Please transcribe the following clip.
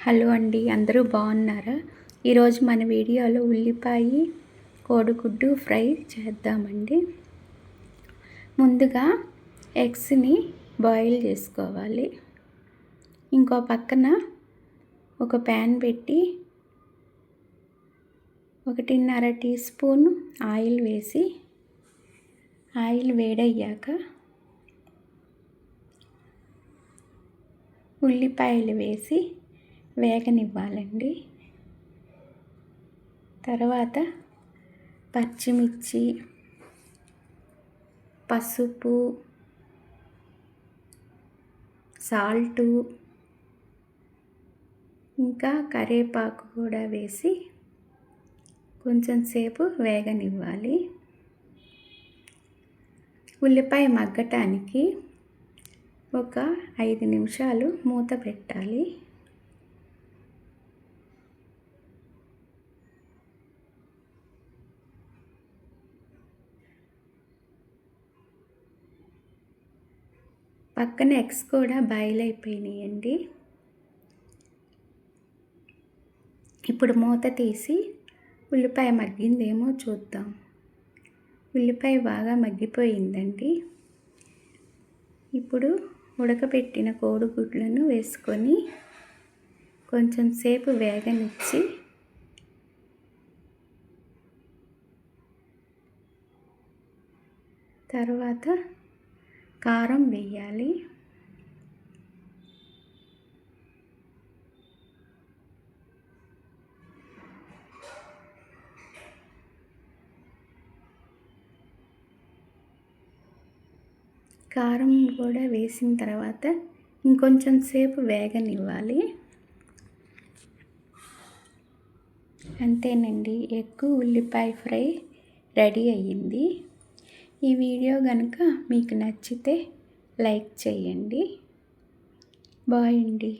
Hello అండి అందరూ బాగున్నారా? ఈరోజు మన వీడియోలో ఉల్లిపాయ కోడిగుడ్డు ఫ్రై చేద్దామండి. ముందుగా ఎగ్స్ని బాయిల్ చేసుకోవాలి. ఇంకో పక్కన ఒక ప్యాన్ పెట్టి ఒకటిన్నర టీ స్పూన్ ఆయిల్ వేసి ఆయిల్ వేడయ్యాక ఉల్లిపాయలు వేసి వేగనివ్వాలండి. తర్వాత పచ్చిమిర్చి పసుపు సాల్టు ఇంకా కరివేపాకు కూడా వేసి కొంచెం సేపు వేగనివ్వాలి. ఉల్లిపాయ మగ్గటానికి ఒక ఐదు నిమిషాలు మూత పెట్టాలి. పక్కన ఎగ్స్ కూడా బాయిల్ అయిపోయినాయండి ఇప్పుడు మూత తీసి ఉల్లిపాయ మగ్గిందేమో చూద్దాం. ఉల్లిపాయ బాగా మగ్గిపోయిందండి. ఇప్పుడు ఉడకబెట్టిన కోడిగుడ్లను వేసుకొని కొంచెం సేపు వేగనిచ్చి తర్వాత కారం వేయాలి కారం కూడా వేసిన తర్వాత ఇంకొంచెం సేపు వేగనివ్వాలి. అంతేనండి ఎక్కువ ఉల్లిపాయ ఫ్రై రెడీ అయ్యింది. ఈ వీడియో కనుక మీకు నచ్చితే లైక్ చేయండి. బాయ్ అండి.